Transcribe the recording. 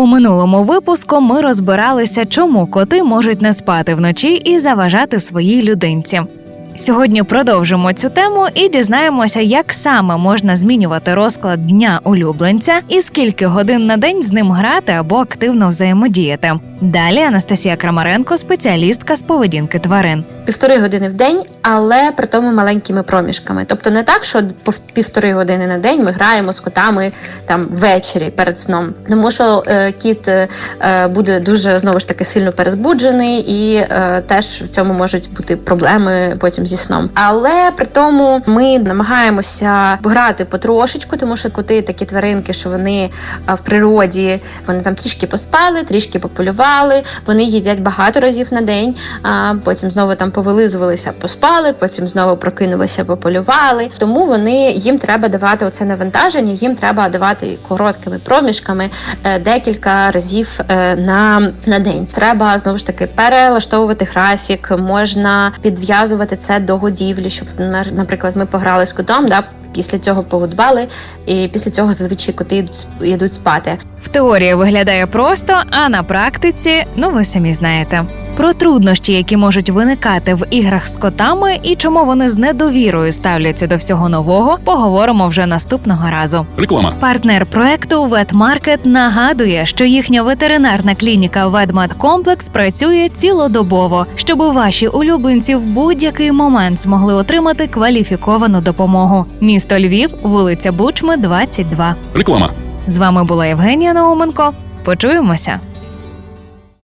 У минулому випуску ми розбиралися, чому коти можуть не спати вночі і заважати своїй людинці. Сьогодні продовжимо цю тему і дізнаємося, як саме можна змінювати розклад дня улюбленця і скільки годин на день з ним грати або активно взаємодіяти. Далі Анастасія Крамаренко, спеціалістка з поведінки тварин. півтори години в день, але при тому маленькими проміжками. Тобто не так, що півтори години на день ми граємо з котами там ввечері перед сном. Тому що е, кіт е, буде дуже знову ж таки сильно перезбуджений, і е, теж в цьому можуть бути проблеми потім зі сном. Але при тому ми намагаємося грати потрошечку, тому що коти такі тваринки, що вони в природі вони там трішки поспали, трішки пополювали, вони їдять багато разів на день, а потім знову там повилизувалися, поспали, потім знову прокинулися, пополювали. Тому вони їм треба давати оце навантаження, їм треба давати короткими проміжками е, декілька разів е, на, на день. Треба знову ж таки перелаштовувати графік, можна підв'язувати це до годівлі, щоб наприклад, ми пограли з котом. Да, Після цього погодували, і після цього зазвичай коти йдуть спати. В теорії виглядає просто, а на практиці, ну ви самі знаєте. Про труднощі, які можуть виникати в іграх з котами, і чому вони з недовірою ставляться до всього нового, поговоримо вже наступного разу. Реклама. Партнер проекту Ветмаркет нагадує, що їхня ветеринарна клініка Ведмедкомплекс працює цілодобово, щоб ваші улюбленці в будь-який момент змогли отримати кваліфіковану допомогу. Місто Львів, вулиця Бучми, 22. Реклама. З вами була Євгенія Науменко. Почуємося.